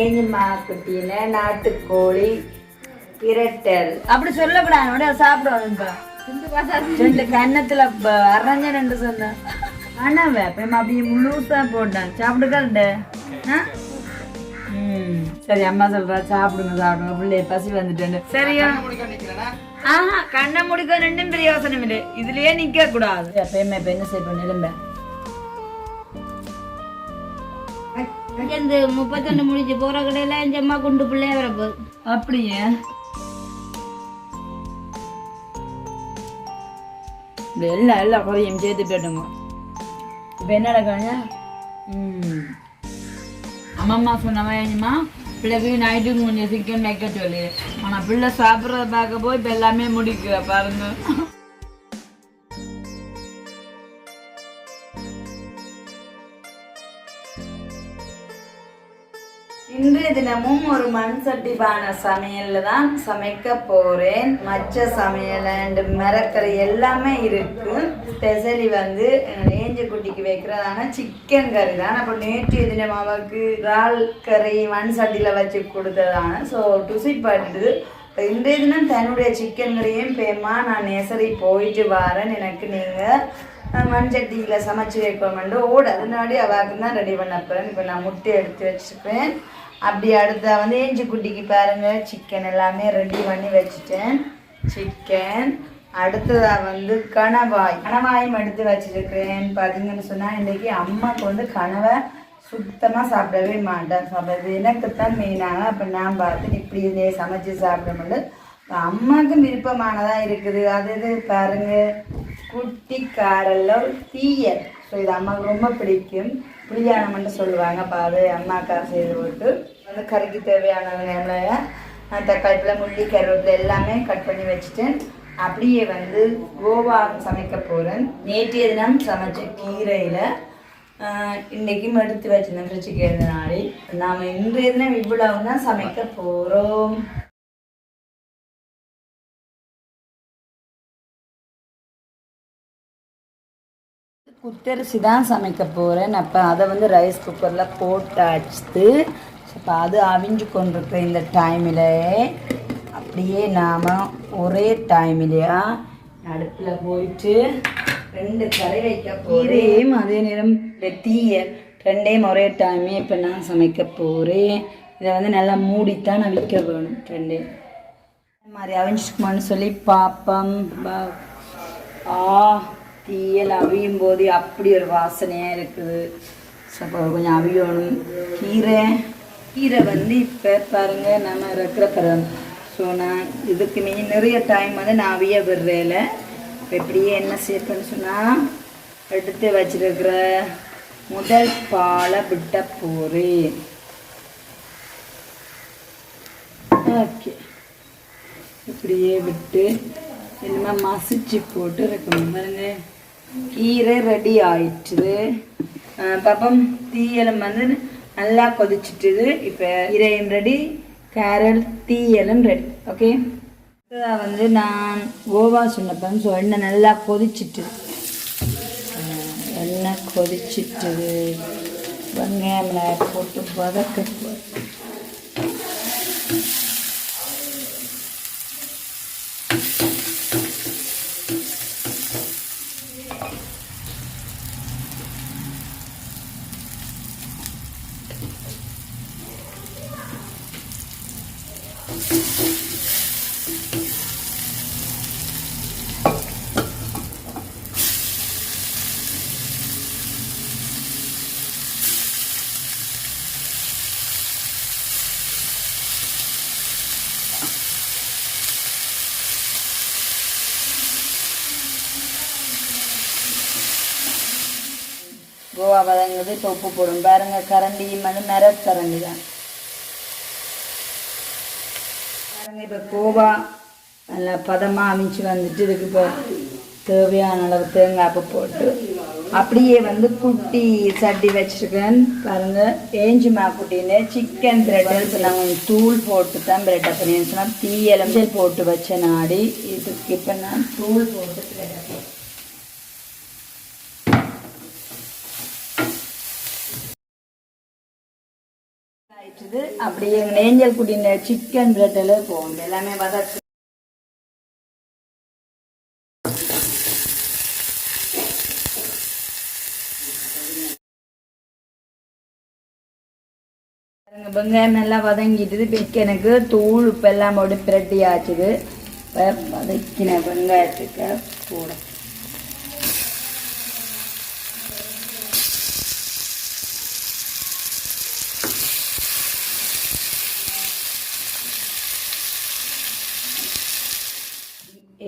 ஏஞ்சிமா குட்டியில நாட்டுக்கோழி இரட்டல். அப்படி சொல்லக்கூடாது. சாப்பிடுவோம் சாப்பிடுவாங்க ரெண்டு கன்னத்துல அரைஞ்ச ரெண்டு சொன்னேன். ஆனா வேப்பம் அப்படியே முழுசா போட்டான். சாப்பிடுக்கல்ட. ம் சரி அம்மா சொல்றா சாப்பிடுங்க சாப்பிடுங்க. பிள்ளை பசி வந்துட்டேன்னு. சரியா? ஆஹா கண்ணை முடிக்க ரெண்டும் பெரிய யோசனை இல்லை. இதுலயே நிக்க கூடாது எப்பயுமே இப்ப என்ன செய்ய நிலம்ப இந்த முப்பத்தொன்னு முடிஞ்சு போற கடையில என் அம்மா குண்டு பிள்ளைய வரப்போகுது அப்படியே. இப்படி எல்லா எல்லா குறையும் சேர்த்து போயிட்டுங்க இப்போ என்ன நடக்காங்க அம்மா அம்மம்மா சொன்னவன்மா பிள்ளைக்கு நைட்டுக்கு கொஞ்சம் சிக்கன் வைக்க சொல்லி. ஆனால் பிள்ளை சாப்பிட்றத பார்க்க போய் இப்போ எல்லாமே முடிக்கிற பாருங்க. தினமும் ஒரு மண் சட்டிப்பான சமையல்ல தான் சமைக்க போறேன். மச்ச சமையல் அண்ட் மரக்கறி எல்லாமே இருக்கு. ஸ்பெஷலி வந்து ஏஞ்ச குட்டிக்கு வைக்கிறதான சிக்கன் கறி தான். அப்போ நேற்று தினம் அவருக்கு இறால் கறி மண் சட்டியில் வச்சு கொடுத்ததான. ஸோ டுசி பட்டுது இன்றைய தினம் தன்னுடைய சிக்கன் கறியும் பேமா நான் நேசரி போயிட்டு வரேன். எனக்கு நீங்கள் மண் சட்டியில் சமைச்சு வைக்கணுமெண்டு ஓட. அதனாடி அவாக்கு தான் ரெடி பண்ண போகிறேன் இப்போ நான் முட்டை எடுத்து வச்சுருப்பேன். அப்படி அடுத்த வந்து ஏஞ்சி குட்டிக்கு பாருங்க சிக்கன் எல்லாமே ரெடி பண்ணி வச்சுட்டேன். சிக்கன் அடுத்ததாக வந்து கணவாய். கணவாயும் எடுத்து வச்சிருக்கிறேன். பார்த்தீங்கன்னு சொன்னால் இன்றைக்கி அம்மாவுக்கு வந்து கனவை சுத்தமாக சாப்பிடவே மாட்டேன் சாப்பிட்றது எனக்கு தான் மெயினாக அப்போ நான் பார்த்து இப்படி இதே சமைச்சு சாப்பிட அம்மாவுக்கு விருப்பமானதாக இருக்குது. அது இது பாருங்கள் குட்டி காரல்ல ஒரு தீயல். ஸோ இது அம்மாவுக்கு ரொம்ப பிடிக்கும். புளியானம்னு சொல்லுவாங்க பாரு அம்மாக்கா செய்து போட்டு வந்து கறிக்கு தேவையான வெங்காயம் தக்காளி பழம் முள்ளி கருவேப்பிலை எல்லாமே கட் பண்ணி வச்சுட்டேன் அப்படியே வந்து கோவா சமைக்க போகிறேன் நேற்றைய தினம் சமைச்ச கீரையில் இன்றைக்கும் எடுத்து வச்சிருந்தேன் ஃப்ரிட்ஜுக்கு இருந்த நாளை நாம் இன்றைய தினம் இவ்வளவு தான் சமைக்க போகிறோம் குத்தரிசி தான் சமைக்க போகிறேன் அப்போ அதை வந்து ரைஸ் குக்கரில் போட்டு அடிச்சுட்டு இப்போ அது அவிஞ்சு கொண்டிருக்கிற இந்த டைமில் அப்படியே நாம் ஒரே டைமிலையா அடுப்பில் போயிட்டு ரெண்டு கறி வைக்க போகிறேன் அதே நேரம். இந்த தீய ரெண்டையும் ஒரே டைமே இப்போ நான் சமைக்க போகிறேன் இதை வந்து நல்லா மூடித்தான் நான் விற்க வேணும் இந்த மாதிரி அவிஞ்சுக்குமான்னு சொல்லி பார்ப்போம் பா ஆ தீயல் அவியும் போது அப்படி ஒரு வாசனையாக இருக்குது. ஸோ கொஞ்சம் அவியணும். கீரை. கீரை வந்து இப்போ பாருங்க நம்ம இருக்கிற பரம் ஸோ நான் இதுக்கு மீ நிறைய டைம் வந்து நான் அவிய விடுறேல. இப்போ இப்படியே என்ன சேர்ப்பேன்னு சொன்னால் எடுத்து வச்சிருக்கிற முதல் பாலை விட்ட போகிறேன் ஓகே இப்படியே விட்டு என்ன மசிச்சு போட்டு இருக்கணும் பாருங்க. கீரை ரெடி ஆயிடுச்சு பாப்பம் தீயலம் வந்து நல்லா கொதிச்சிட்டுது. இப்போ கீரையும் ரெடி கேரட் தீயலும் ரெடி ஓகே வந்து நான் கோவா சொன்னப்பன் ஸோ எண்ணெய் நல்லா கொதிச்சிட்டு எண்ணெய் கொதிச்சிட்டுது. வெங்காயம் போட்டு வதக்க கோவா வதங்குது இப்போ உப்பு போடும். பாருங்க கரண்டியும் வந்து மிரக்கரண்டி தான் பாருங்க இப்போ கோவா நல்லா பதமாக அமைச்சு வந்துட்டு இதுக்கு இப்போ தேவையான அளவு தேங்காய் போட்டு அப்படியே வந்து குட்டி சட்டி வச்சுருக்கேன். பாருங்க ஏஞ்சுமா குட்டின்னு சிக்கன் பிரெட் இப்போ நாங்கள் தூள் போட்டு தான் பிரெட் பண்ணி சொன்னால் தீயலஞ்சல் போட்டு வச்ச நாடி. இதுக்கு இப்போ நான் தூள் போட்டு பிரெட்டை ஆயிட்டுது அப்படியே எங்க நேஞ்சல் குட்டின சிக்கன் பிரெட்டில் போகும் எல்லாமே வதக்கு. வெங்காயம் நல்லா வதங்கிட்டுது. இப்போ எனக்கு தூள் உப்பு எல்லாம் போட்டு பிரட்டி ஆச்சுது. வதக்கின வெங்காயத்துக்கு கூட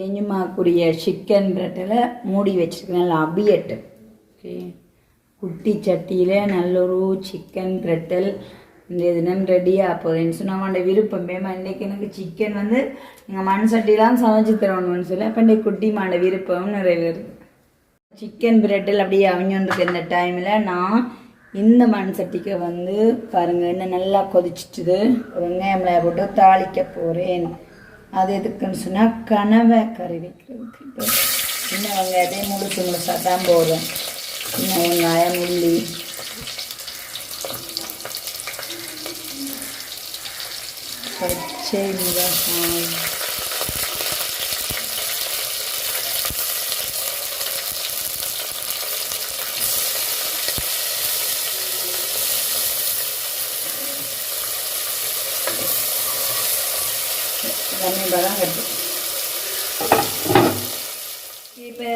எஞ்சுமாக்குரிய சிக்கன் பிரெட்டில் மூடி வச்சிருக்கேன். நல்லா அபியட்டு ஓகே. குட்டி சட்டியில் நல்ல ஒரு சிக்கன் பிரெட்டல் இந்த தினம் ரெடியாக போகுதுன்னு சொன்னால் அவனோட விருப்பம். பேமா இன்றைக்கு எனக்கு சிக்கன் வந்து நீங்கள் மண் சட்டிலாம் சமைச்சு தரணும்னு சொல்லி அப்போ இன்றைக்கு குட்டி மாண்ட விருப்பம் நிறைவேறுது. சிக்கன் பிரெட்டில் அப்படியே அவிஞ்சோன்றது இந்த டைமில் நான் இந்த மண் சட்டிக்கு வந்து பாருங்கள் இன்னும் நல்லா கொதிச்சிட்டுது. வெங்காயம்ல போட்டு தாளிக்க போகிறேன் அது எதுக்குன்னு சொன்னால் கனவை கறி வைக்கிறதுக்கு இப்போ சின்ன வெங்காயத்தையே முழுசு முழுசாக தான் போடுறேன் சின்ன வெங்காயம் உள்ளி பச்சை மிளகாய் எல்லாமே பழம் கட்டு இப்போ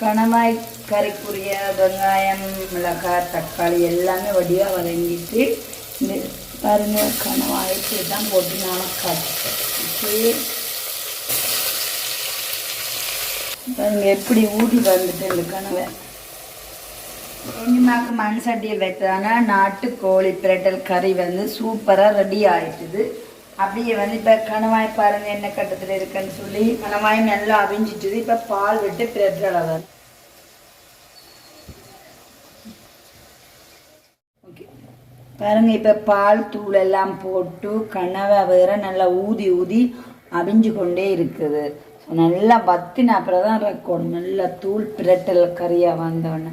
கணமாய் கறிக்குரிய வெங்காயம் மிளகாய் தக்காளி எல்லாமே வடியாக வதங்கிட்டு இந்த பாருங்கள் கணவாய்க்கு தான் போட்டு நான் காட்டுறேன் பாருங்க எப்படி ஊட்டி வந்துட்டு இந்த கனவை. எங்கேமாக்கு மண் சட்டியை வைத்தானா நாட்டு கோழி பிரட்டல் கறி வந்து சூப்பராக ரெடி ஆயிட்டுது. அப்படியே வந்து இப்போ கணவாய் பாருங்க என்ன கட்டத்தில் இருக்குன்னு சொல்லி கணவாய் நல்லா அவிஞ்சிட்டுது. இப்போ பால் விட்டு பிரட்டல் அதான் ஓகே. பாருங்க இப்போ பால் தூள் எல்லாம் போட்டு கனவை வேற நல்லா ஊதி ஊதி அவிஞ்சு கொண்டே இருக்குது. நல்லா வத்தின அப்புறம் தான் இருக்கணும் நல்லா தூள் பிரட்டல் கறியாக வந்தோடனே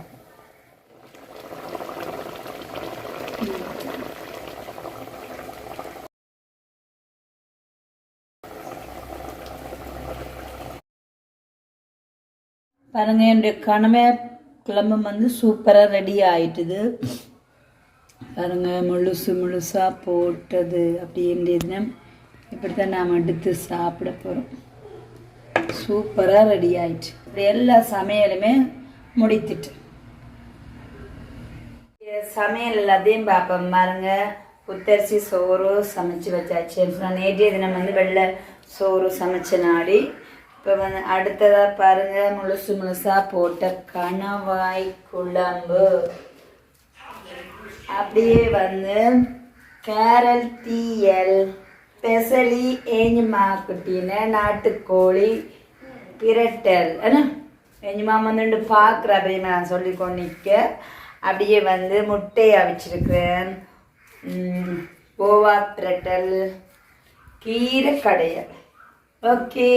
பாருங்க என்னுடைய கனவே குழம்பு வந்து சூப்பராக ரெடி ஆயிட்டுது. பாருங்க முழுசு முழுசாக போட்டது. அப்படின்ற தினம் இப்படித்தான் நாம் எடுத்து சாப்பிட போகிறோம் சூப்பராக ரெடி ஆயிடுச்சு இப்படி எல்லா சமையலுமே முடித்துட்டு. சமையல் எல்லாத்தையும் பார்ப்போம். பாருங்க புத்தரிசி சோறு சமைச்சு வச்சாச்சு. நேற்றைய தினம் வந்து வெள்ளை சோறு சமைச்ச நாடி இப்போ வந்து அடுத்ததாக பாருங்க முழுசு முழுசாக போட்ட கணவாய் குழம்பு. அப்படியே வந்து கேரல் தீயல் பெசலி ஏஞ்சுமா குட்டின்னு நாட்டுக்கோழி பிரட்டல். என்ன? வந்துட்டு பார்க்குற அப்படியே நான் சொல்லி கொண்டிக்க அப்படியே வந்து முட்டையை அவிச்சிருக்கிறேன் கோவா பிரட்டல் கீரை கடையல். ஓகே.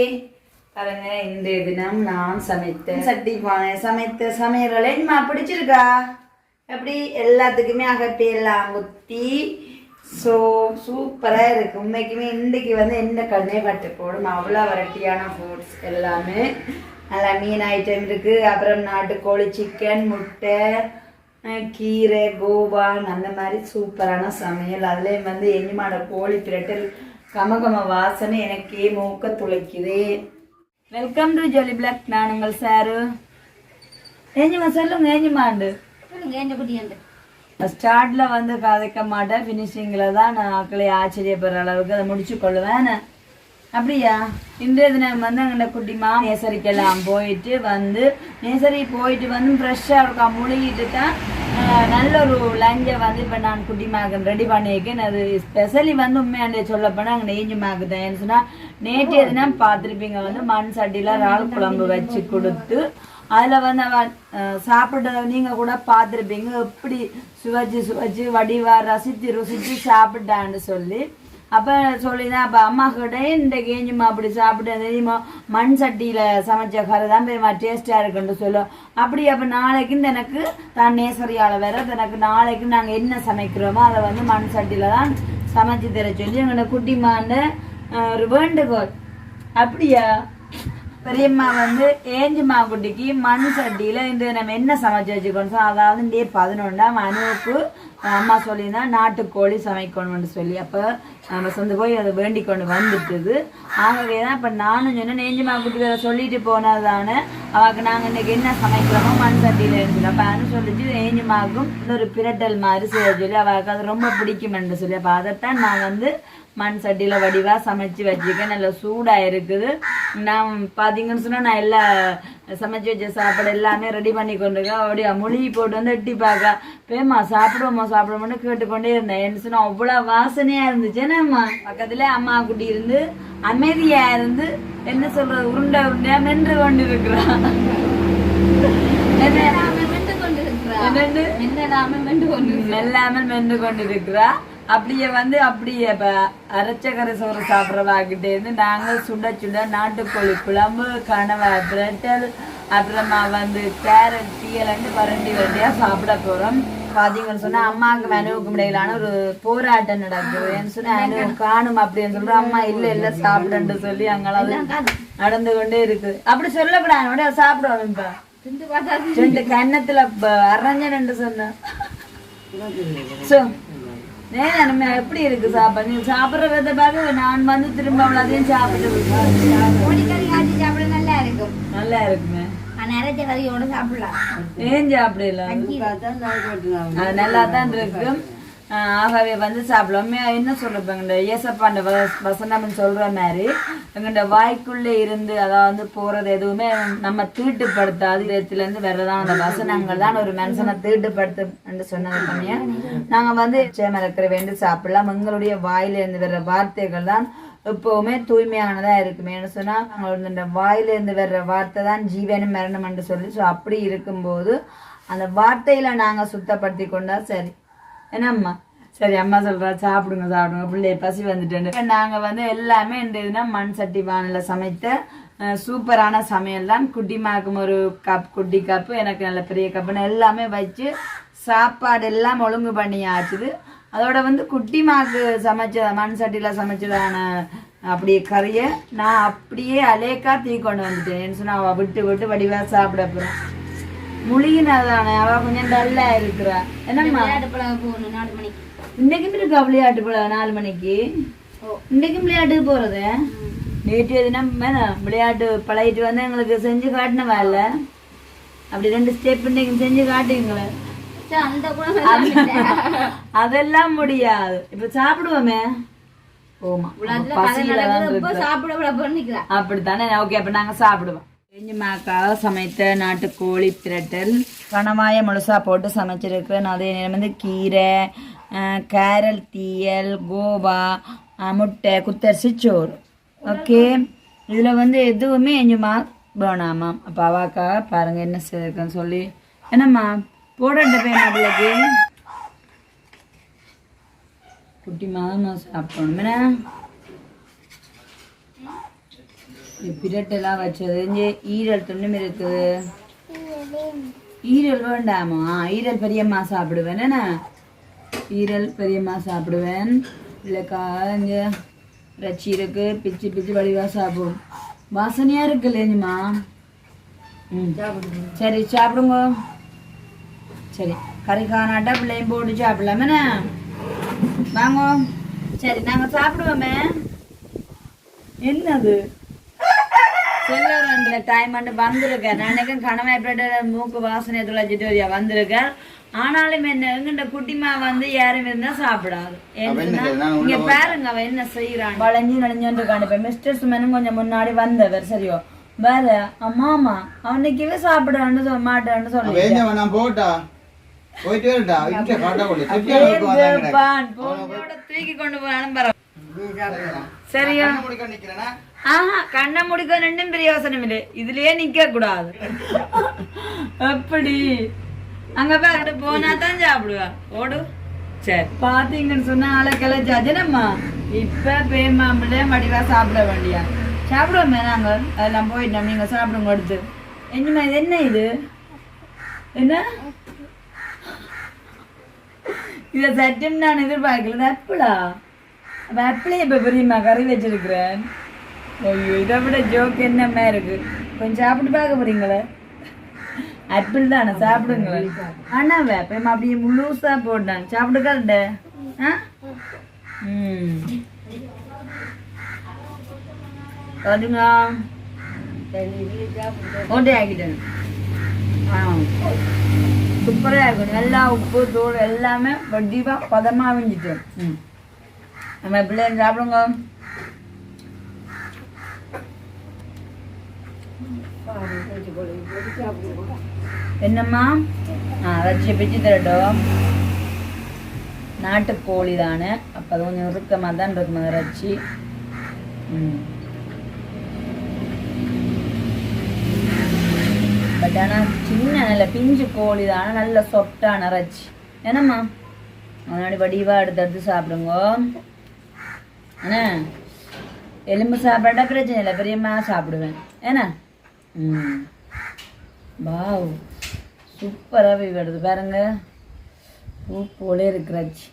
பாருங்க இந்த தினம் நான் சமைத்தேன் சட்டி பானை சமைத்த சமையல்களை நம்ம பிடிச்சிருக்கா? எப்படி? எல்லாத்துக்குமே அகப்பி எல்லாம் ஸோ சூப்பராக இருக்குது உண்மைக்குமே இன்றைக்கு வந்து எந்த கண்ணே பட்டு போடும்? அவ்வளோ வெரைட்டியான ஃபுட்ஸ் எல்லாமே. நல்லா மீன் ஐட்டம் இருக்குது அப்புறம் நாட்டுக்கோழி சிக்கன் முட்டை கீரை கோவான் அந்த மாதிரி சூப்பரான சமையல். அதுலேயும் வந்து எஞ்சிமாட கோழி பிரட்டல் கமகம வாசனை எனக்கே மூக்க துளைக்குது. வெல்கம் டு ஜொலி பிளாக் நான் உங்கள் சாரு. ஏஞ்சிமா சொல்லுங்க ஏஞ்சிமாண்டு ஸ்டார்ட்ல வந்து கதைக்க மாட்டேன். ஃபினிஷிங்கில் தான் நான் ஆக்களை ஆச்சரியப்படுற அளவுக்கு அதை முடிச்சு கொள்ளுவேன் அப்படியா? இன்றைய தினம் வந்து அங்கே குட்டிமா நேசரிக்கெல்லாம் போயிட்டு வந்து நேசரி போயிட்டு வந்து ஃப்ரெஷ்ஷாக இருக்கா? முழுகிட்டு தான் நல்ல ஒரு லஞ்சை வந்து இப்போ நான் குட்டிமாக்கு ரெடி பண்ணியிருக்கேன். அது ஸ்பெஷலி வந்து உண்மையாண்டே சொல்ல போனால் அங்கே நெய்ஞ்சு மாக்கு தான் சொன்னால் நேற்றைய தினம் பார்த்துருப்பீங்க வந்து மண் சட்டியில் இறால் குழம்பு வச்சு கொடுத்து அதில் வந்து அவன் சாப்பிட்டதை சாப்பிட்டத நீங்கள் கூட பார்த்துருப்பீங்க எப்படி சுவைச்சு சுவைச்சு வடிவா ரசித்து ருசித்து சாப்பிட்டான்னு சொல்லி. அப்போ சொல்லிதான் அப்போ அம்மா கிட்டே இந்த கேஞ்சுமா அப்படி சாப்பிட்டு தெரியுமா மண் சட்டியில் சமைச்ச கறி தான் பெருமா டேஸ்டா இருக்குன்னு சொல்லும். அப்படி அப்போ நாளைக்குன்னு எனக்கு தான் நேசரியால் வேற எனக்கு நாளைக்கு நாங்கள் என்ன சமைக்கிறோமோ அதை வந்து மண் சட்டியில் தான் சமைச்சு தர சொல்லி எங்களோட குட்டிமான்னு ஒரு வேண்டுகோள் அப்படியா? பெரியம்மா வந்து ஏஞ்சி குட்டிக்கு மண் சட்டியில இந்த நம்ம என்ன சமைச்சு வச்சுக்கணும் அதாவது டே பதினொன்றாம் மனுவுக்கு அம்மா சொல்லியிருந்தா நாட்டுக்கோழி சமைக்கணும்னு சொல்லி. அப்போ நம்ம சொந்த போய் அதை வேண்டிக் கொண்டு வந்துட்டுது. ஆகவே தான் இப்போ நானும் சொன்னேன் நெஞ்சுமா குட்டி வேற சொல்லிட்டு போனதானே அவளுக்கு நாங்கள் இன்னைக்கு என்ன சமைக்கிறோமோ மண் சட்டியில் இருந்துடும் அப்போ அது சொல்லிச்சு ஏஞ்சிமாவுக்கும் ஒரு பிரட்டல் மாதிரி செய்ய சொல்லி அவளுக்கு அது ரொம்ப பிடிக்குமென்று சொல்லி. அப்போ அதைத்தான் நான் வந்து மண் சட்டியில் வடிவாக சமைச்சு வச்சுருக்கேன். நல்லா சூடாக இருக்குது. நான் பார்த்தீங்கன்னு சொன்னால் நான் எல்லா சமைச்சு வச்ச சாப்பாடு எல்லாமே ரெடி பண்ணி கொண்டிருக்கேன். அப்படியே மொழி போட்டு வந்து எட்டி பார்க்க. பேமா சாப்பிடுவோமா சாப்பிடுவோம்னு கேட்டுக்கொண்டே இருந்தேன். என்ன சொன்னா அவ்வளோ வாசனையாக இருந்துச்சு. பக்கத்துல அம்மா குட்டி இருந்து அமைதியா இருந்து என்ன சொல்றது உருண்டை உருண்டையா மென்று கொண்டு இருக்கிறான் என்ன மென்று கொண்டு மெல்லாமல் மென்று கொண்டிருக்கிறா. அப்படியே வந்து அப்படியே இப்போ அரைச்சக்கரை சோறு சாப்பிட்றவாக்கிட்டே இருந்து நாங்கள் சுட சுட நாட்டுக்கோழி குழம்பு கனவா பிரட்டல் அப்புறமா வந்து கேரட் டீயலண்டு பரண்டி வண்டியாக சாப்பிட போகிறோம் பார்த்தீங்கன்னு சொன்னால் அம்மாவுக்கு மெனுவுக்கு இடையிலான ஒரு போராட்டம் நடக்குது. ஏன்னு சொன்னால் அனு காணும் அப்படின்னு சொல்கிறோம் அம்மா இல்லை இல்லை சாப்பிடன்னு சொல்லி அங்கெல்லாம் நடந்து கொண்டே இருக்குது அப்படி சொல்லக்கூடாது. உடனே சாப்பிடணும் இப்போ. ரெண்டு கன்னத்துல அரஞ்சனு சொன்னேன் சோ நேரா நம்ம எப்படி இருக்கு சாப்பாடு? நீ சாப்பிடுற வித பார்க்க நான் வந்து திரும்ப அவ்வளோதையும் சாப்பிட்டு கோழிக்கறி காய்ச்சி சாப்பிட நல்லா இருக்கும். நல்லா இருக்குமே. ஆனா இறைச்ச கறியோட சாப்பிடலாம் ஏன் சாப்பிடலாம் அது நல்லா தான் இருக்கும். ஆகவே வந்து சாப்பிடுவோம். என்ன சொல்றப்ப எங்கள்ட ஏசப்பாண்ட வசனம் வசனம்னு சொல்ற மாதிரி எங்கள்ட வாய்க்குள்ளே இருந்து அதாவது போறது எதுவுமே நம்ம தீட்டுப்படுத்தாது இடத்துல இருந்து வர்றதான் அந்த வசனங்கள் தான் ஒரு மனுஷனை தீட்டுப்படுத்து சொன்னது பண்ணியா? நாங்க வந்து சேமரக்கிற வேண்டி சாப்பிடலாம். எங்களுடைய வாயில இருந்து வர்ற வார்த்தைகள் தான் எப்பவுமே தூய்மையானதா இருக்குமே என்ன சொன்னா அவங்களோட இந்த வாயில இருந்து வர்ற வார்த்தை தான் ஜீவனும் மரணம் என்று சொல்லி ஸோ அப்படி இருக்கும்போது அந்த வார்த்தையில நாங்க சுத்தப்படுத்தி கொண்டா சரி. என்னம்மா? சரி அம்மா சொல்றா சாப்பிடுங்க சாப்பிடுங்க பிள்ளைய பசி வந்துட்டு நாங்க வந்து எல்லாமே இந்த இதுனா மண் சட்டி வானில சமைத்த சூப்பரான சமையல் தான். குட்டிமாக்கும் ஒரு கப் குட்டி கப்பு எனக்கு நல்ல பெரிய கப்புன்னு எல்லாமே வச்சு சாப்பாடு எல்லாம் ஒழுங்கு பண்ணி ஆச்சுது. அதோட வந்து குட்டிமாக்கு சமைச்ச மண் சட்டியில் சமைச்சதான அப்படியே கறியை நான் அப்படியே அலேக்கா தீ கொண்டு வந்துட்டேன். என்ன சொன்னா விட்டு விட்டு வடிவா சாப்பிட போகிறேன் முழுகினதானே? அவ கொஞ்சம் டல்லா இருக்கிறா. என்னம்மா? இன்னைக்கும் இருக்கா விளையாட்டு போல நாலு மணிக்கு? இன்னைக்கும் விளையாட்டுக்கு போறது? நேற்று தினம் விளையாட்டு பழகிட்டு வந்து எங்களுக்கு செஞ்சு காட்டினவா இல்ல? அப்படி ரெண்டு ஸ்டெப் இன்னைக்கு செஞ்சு காட்டுங்களே. அதெல்லாம் முடியாது. இப்ப சாப்பிடுவோமே? ஓமா அப்படித்தானே? ஓகே அப்ப நாங்க சாப்பிடுவோம். செஞ்சுமாக்காக சமைத்த நாட்டுக்கோழி பிரட்டல். கணவாயை முழுசா போட்டு சமைச்சிருக்கேன் அதே நேரம் வந்து கீரை கேரல் தீயல் கோவா முட்டை குத்தரிசி சோறு. ஓகே? இதில் வந்து எதுவுமே எஞ்சுமா? வேணாமா. அப்போ அவாக்காக பாருங்கள் என்ன செய்யிருக்கேன்னு சொல்லி. என்னம்மா? போடுற பேர் நம்மளுக்கு குட்டி மாதம் சாப்பிடணும் என்ன இந்த பிரட்டெல்லாம் வச்சது. இங்கே ஈரல் துண்ணும் இருக்குது. ஈரல் வேண்டாமா? ஈரல் பெரியம்மா சாப்பிடுவேன். என்ன? ஈரல் பெரியம்மா சாப்பிடுவேன். இல்லைக்கா இங்கே ரச்சி இருக்கு. பிச்சு பிச்சு வடிவாக சாப்பிடும் வாசனையாக இருக்கு இல்லைங்கம்மா ம். சரி சாப்பிடுங்க. சரி. கறி காணாட்டா பிள்ளையும் போட்டு சாப்பிடலாமே. வாங்க. சரி நாங்கள் சாப்பிடுவோமே. என்னது? செல்லற டைம் வந்து வந்திருக்கேன் நினைக்கும் கணவாய்ப்பேட்ட மூக்கு வாசனை துளைச்சிட்டு வரியா? வந்திருக்கேன் ஆனாலும் என்ன எங்கிட்ட குட்டிமா வந்து யாரும் இருந்தா சாப்பிடாது. இங்க பாருங்க அவ என்ன செய்யறான் வளைஞ்சு நடிஞ்சோண்டு காணிப்பேன் மிஸ்டர் சுமனும் கொஞ்சம் முன்னாடி வந்தவர் சரியோ? வேற அம்மாமா அவனுக்கவே சாப்பிடான்னு சொல்ல மாட்டான்னு சொல்லி வேஞ்சவன் நான் போட்டா போயிட்டு வரட்டா. இங்க தூக்கி கொண்டு போனாலும் பரவாயில்ல சரியா? கண்ணை மூடிக்க நிக்கிறேனா? ஆஹா கண்ணை முடிக்க ரெண்டும் பிரயோசனம் இல்லை இதுலயே நிக்க கூடாது எப்படி? அங்க போய் போனா தான் சாப்பிடுவா. ஓடு. சரி. பாத்தீங்கன்னு சொன்னா ஆளை கிளச்சாச்சு நம்ம இப்ப பேமாம்பிள்ள வடிவா சாப்பிட வேண்டியா? சாப்பிடுவோமே நாங்க. அதெல்லாம் போயிட்டோம் நீங்க சாப்பிடுங்க எடுத்து என்னமா இது என்ன இது? என்ன? இதை சட்டம் நான் எதிர்பார்க்கல இது ஆப்பிளா இப்போ ஆப்பிளே பெரியம்மா கறி வச்சிருக்கிறேன். ஐயோ இதை விட ஜோக் என்னம்மா இருக்கு? கொஞ்சம் சாப்பிட்டு பார்க்க போறீங்களே? ஆப்பிள் தானே சாப்பிடுங்களேன். ஆனா வேப்பம் அப்படியே முழுசா போட்டான் சாப்பிடுக்காருட ஆ? ம். பாருங்க ஓட்டை ஆக்கிட்டேன். ஆ. சூப்பராக இருக்கும். நல்லா உப்பு தோல் எல்லாமே வடிவாக பதமாக விஞ்சிட்டு ம். நம்ம பிள்ளைங்க சாப்பிடுங்க என்னம்மா ஆ வச்சு பிச்சு தரட்டும் நாட்டுக்கோழி தானே. அப்போ அது கொஞ்சம் இறுக்கமாக தான் இருக்கும் அந்த இறைச்சி ம். பட் ஆனால் சின்ன நல்ல பிஞ்சு கோழி தானே நல்ல சொட்டான இறைச்சி. என்னம்மா முன்னாடி வடிவாக எடுத்து எடுத்து சாப்பிடுங்க என்ன எலும்பு சாப்பிடா பிரச்சனை இல்லை பெரியம்மா சாப்பிடுவேன் ஏன்னா ம் வாவ் சூப்பராகவே வருது பாருங்க பூ போலே இருக்கிறாச்சு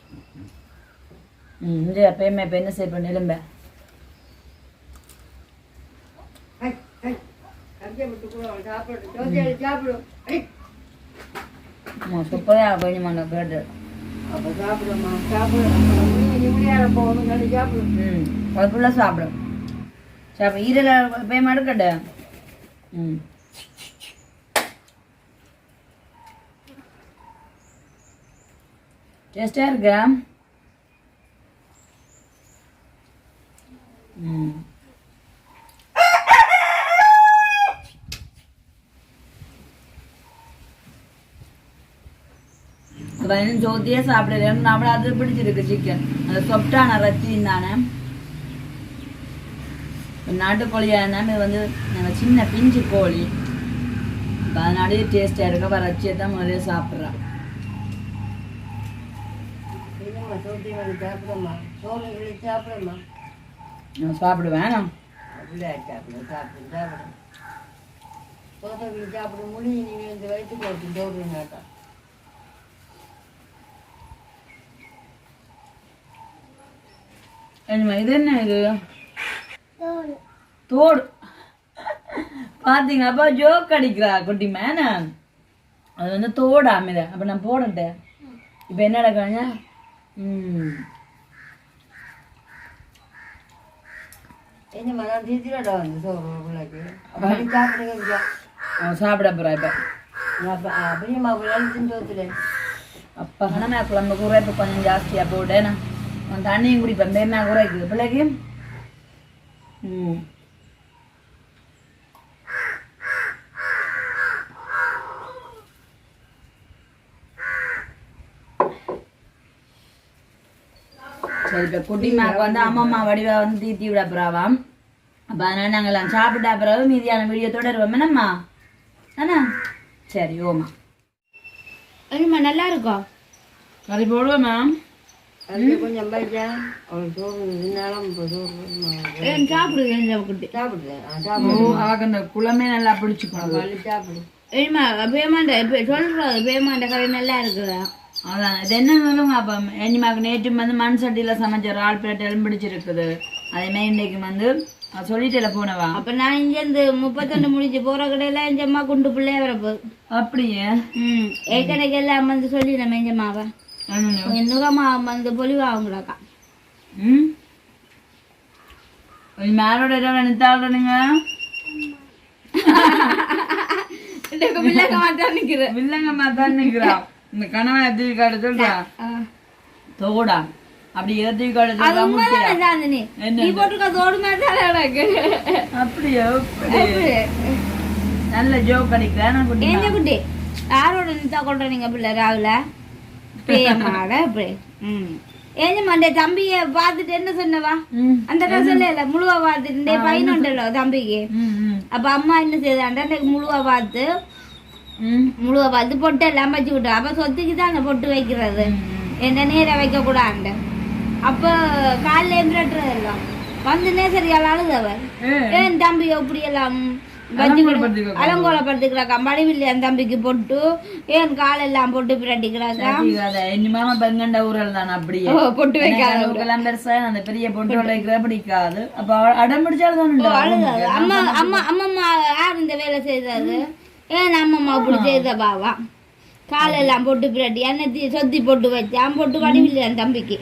ம் இந்த எப்பயுமே இப்போ என்ன செய்ய பண்ண எலும்ப சூப்பராக கொஞ்சம் கேட்டு ம் அதுக்குள்ளே சாப்பிடும். சாப்பிடும். ஈரல எப்பயுமா எடுக்கட்ட ம். டேஸ்டாக இருக்கா? ம். ஜோதியே சாப்பிடல நம்மள அது பிடிச்சிருக்கு சிக்கன் அந்த சொப்டான ரத்தின் தானே நாட்டுக்கோழியான இது வந்து நம்ம சின்ன பிஞ்சு கோழி அப்ப அதனாலே டேஸ்டாக இருக்க வர ரச்சியை தான் முதல்ல சாப்பிட்றான் நான் சாப்பிடுவேன் நான். என்னம்மா, இது என்ன இது? தோடு. பாத்தீங்க அப்பா ஜோக் அடிக்கிறா குட்டி மேன அது வந்து தோடு அமைத அப்ப நான் போடட்டேன் இப்ப என்ன அவன் சாப்பிட போறா இப்ப. அப்பா கணமே குழம்பு கூட இப்ப கொஞ்சம் ஜாஸ்தியா போட்டேன் நான் தண்ணியும் குடிப்பேன் பேமா குறைக்குது பிள்ளைக்கு? ம். சரி இப்போ வந்து அம்மம்மா வடிவா வந்து தீத்தி விட போறாவாம் அப்போ அதனால நாங்கள்லாம் சாப்பிட்டா பிறகு மீதியான வீடியோ தொடருவோம். என்னம்மா? அண்ணா. சரி ஓமா என்னம்மா நல்லா இருக்கா? கறி போடுவோம் மேம். அந்த குளமே நல்லா பிடிச்சிக்கணும் ஏமா பேமாண்ட சொல்றது பேமாண்ட கறி நல்லா இருக்குதா? அதான் இது என்ன சொல்லுங்க அப்போ எஞ்சிமாக்கு நேற்று வந்து மண் சட்டியில் சமைச்ச ஆள் பிளேட் எலும்பிடிச்சிருக்குது. அதே மாதிரி இன்னைக்கு வந்து சொல்லிட்டேல போனவா? அப்ப நான் இங்க இருந்து முப்பத்தொண்டு முடிஞ்சு போற கடையில என் அம்மா குண்டு பிள்ளைய வரப்போ அப்படியே? ம் ஏற்கனவே எல்லாம் வந்து சொல்லி நம்ம என் வந்து பொலிவா அவங்களாக்கா ம்? கொஞ்சம் மேலோட இடம் நிறுத்தாடுறீங்க பிள்ளைங்க மாட்டான் நிக்கிறேன். வில்லங்கம்மா தான் நிற்கிறா இந்த கணவன் எத்தவி காடு சொல்றா. தோடா. அப்படி எத்தவி காடு நீ போட்டுக்க தோடு அப்படியே? அப்படி. நல்ல ஜோக் அடிக்கிறேன். நான் குட்டி. யாரோட நித்தா கொண்டு நீங்க பிள்ளை ராகுல? பேமாட ம். மண்டே தம்பிய பார்த்துட்டு என்ன சொன்னவா? அந்த நான் சொல்லல முழுவா பார்த்துட்டு பையனுண்டല്ലോ தம்பிக்கு. அப்ப அம்மா என்ன செய்தாண்டா எனக்கு முழுவா பார்த்து முழுவா பார்த்து பொட்டு எல்லாம் வச்சு விட்டா. அப்ப சொத்துக்கு தானே பொட்டு வைக்கிறது. என்ன நேர வைக்க கூடாது அப்ப காலைல எம்பிரட்டுறதெல்லாம் வந்துனே சரியால் அழுதவர் ஏன் தம்பி எப்படி எல்லாம் அலங்கோலப்படுத்திக்கிறாக்கா? மடிவில் என் தம்பிக்கு போட்டு ஏன் காலெல்லாம் போட்டு பிரட்டிக்கிறாக்கா இனிமாம பெங்கண்ட ஊரல் தான் அப்படியே. ஓ, பொட்டு வைக்காத ஊரெல்லாம் பெருசா அந்த பெரிய பொட்டு வைக்கிற பிடிக்காது. அப்ப அவ- அடம் பிடிச்சாலும் அழுதாது. அம்மா அம்மா அம்மம்மா யார் இந்த வேலை செய்தது? ஏன் அம்மம்மா அப்படி செய்த பாவா? காலெல்லாம் போட்டு பிரட்டி எண்ணெய் சொத்தி போட்டு வச்சான் போட்டு வடிவில் என் தம்பிக்கு.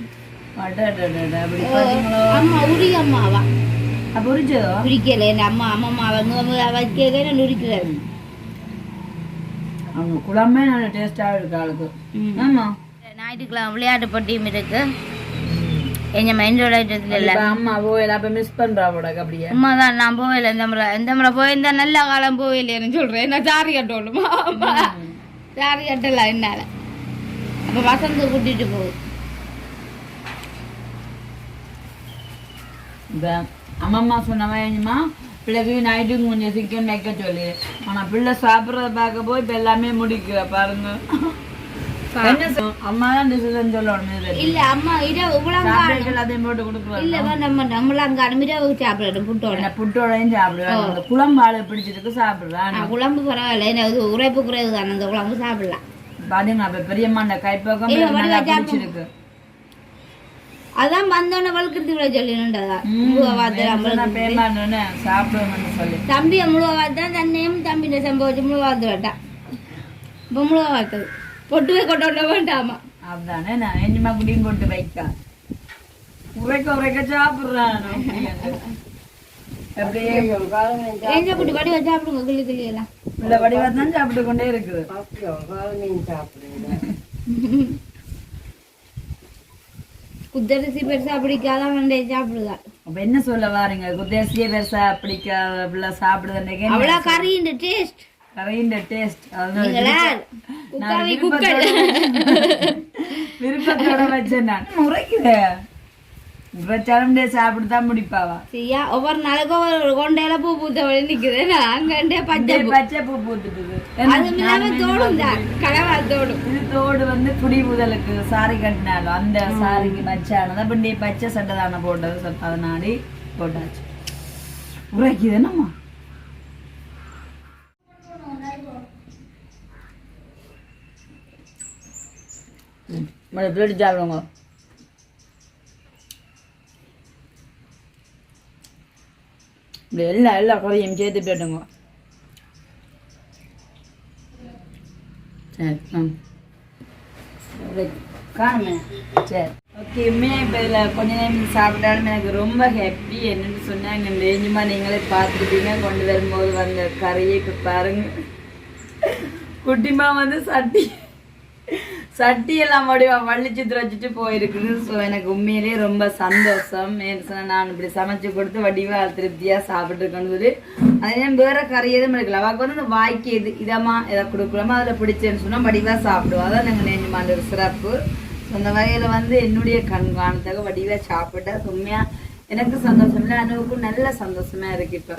அம்மா உரி அம்மாவா? அப்ப உரிச்சதோ உரிக்கல என் அம்மா அம்மம்மாவை வைக்கல உரிக்கிறாரு அவங்க குழம்பே நல்ல டேஸ்டா இருக்கு ஆளுக்கு ஆமா ஞாயிற்றுக்கிழமை விளையாட்டு போட்டியும் இருக்கு எங்க மைண்டோட இல்லை அம்மா போயில அப்ப மிஸ் பண்றா போடாக்க அப்படியே அம்மா தான் நான் போகல இந்த முறை இந்த முறை போயிருந்தா நல்ல காலம் போகலைன்னு சொல்றேன் என்ன சாரி கட்டணுமா சாரி கட்டல என்னால அப்ப வசந்த கூட்டிட்டு போகுது அம்மம்மா சொன்னவமா பிள்ளைக்கு நைட்டுக்கு கொஞ்சம் சிக்கன் வைக்க சொல்லி. ஆனா பிள்ளை சாப்பிடுறத பார்க்க போய் இப்ப எல்லாமே முடிக்கிற பாருங்க. அம்மா தான் டிசிஷன் சொல்லணும் இது இல்ல அம்மா இரவு சாப்பிட்டு எல்லாத்தையும் போட்டு கொடுக்குறோம் இல்ல வேண்டாம் உலங்காணும் இரவு சாப்பிடணும் புட்டோட புட்டோடையும் சாப்பிடுவேன் குழம்பு ஆளு பிடிச்சிருக்கு சாப்பிடுவேன் குழம்பு பரவாயில்ல. எனக்கு உரைப்பு குறைவு தானே. அந்த குழம்பு சாப்பிடலாம். பாத்தீங்களா இப்ப பெரியம்மா அந்த கைப்பக்கம் நல்லா பிடிச்சிருக்கு. அதான் வந்தோடனே வழுக்கிறது விட சொல்லினுண்டதா முழுவ வாத்தான் தன்னையும் தம்பியை சம்பவிச்சு முழுவ வாத்து வேண்டாம் இப்போ முழுவ வாக்குது பொட்டுவே கொண்டு வேண்டாமா? அப்படிதானே நான் எஞ்சிமா குடியும் போட்டு வைக்க. உரைக்க உரைக்க சாப்பிடுறேன் அப்படியே ஏஞ்ச குட்டி வச்சு சாப்பிடுங்க கிளி கிளி எல்லாம் உள்ள வடிவா தான் சாப்பிட்டு கொண்டே இருக்குது. குத்தரிசி பெருசா பிடிக்காதான் வண்டே சாப்பிடுதா? அப்ப என்ன சொல்ல வாருங்க? குத்தேசியே பெருசா பிடிக்காத பிள்ளை சாப்பிடுதுன்னு அவ்வளோ கறி இந்த டேஸ்ட் கரையின் டேஸ்ட் விருப்பத்தோட வச்சேன். நான் உரைக்கிறேன் வச்சாலும் சாப்பிட்டு தான் முடிப்பாவா? சரியா? ஒவ்வொரு நாளைக்கும் ஒவ்வொரு கொண்டையில பூ பூத்த வழி நிக்குது. அங்கண்டே பச்சை பச்சை பூ அது இல்லாம தோடும் தான். கலவா தோடும். இது தோடு வந்து குடி முதலுக்கு சாரி கட்டினாலும் அந்த சாரிக்கு மச்சானது அப்ப நீ பச்சை சட்டை தானே போட்டது. அதனாடி போட்டாச்சு. உரைக்குது என்னம்மா? பிளேட் சாப்பிடுங்க. இப்படி எல்லா எல்லா குறையும் சேர்த்து போட்டுங்க சரி ம் காணுமே சரி ஓகே உண்மையாக இப்போ இதில் கொஞ்ச நேரம் சாப்பிட்டாலும் எனக்கு ரொம்ப ஹாப்பி என்னன்னு சொன்னாங்க இந்த ரேஞ்சுமா நீங்களே பார்த்துருப்பீங்க கொண்டு வரும்போது வந்த கறியை இப்போ பாருங்க குட்டிமா வந்து சட்டி சட்டி எல்லாம் வடிவா வள்ளிச்சு துரைச்சிட்டு போயிருக்குது ஸோ எனக்கு உண்மையிலேயே ரொம்ப சந்தோஷம். ஏன்னு நான் இப்படி சமைச்சு கொடுத்து வடிவா திருப்தியாக சாப்பிட்ருக்கேன்னு சொல்லி அதே வேற கறி எதுவும் எடுக்கல. அவக்கு வந்து இந்த வாய்க்கு எது இதமா எதை கொடுக்கலாமோ? அதில் பிடிச்சேன்னு சொன்னால் வடிவாக சாப்பிடுவோம் அதான் நாங்கள் நெஞ்சுமாண்ட ஒரு சிறப்பு. ஸோ அந்த வகையில் வந்து என்னுடைய கண்காணத்தாக வடிவாக சாப்பிட்டா உண்மையாக எனக்கு சந்தோஷம் இல்லை. அனுவுக்கும் நல்ல சந்தோஷமா இருக்கு இப்போ.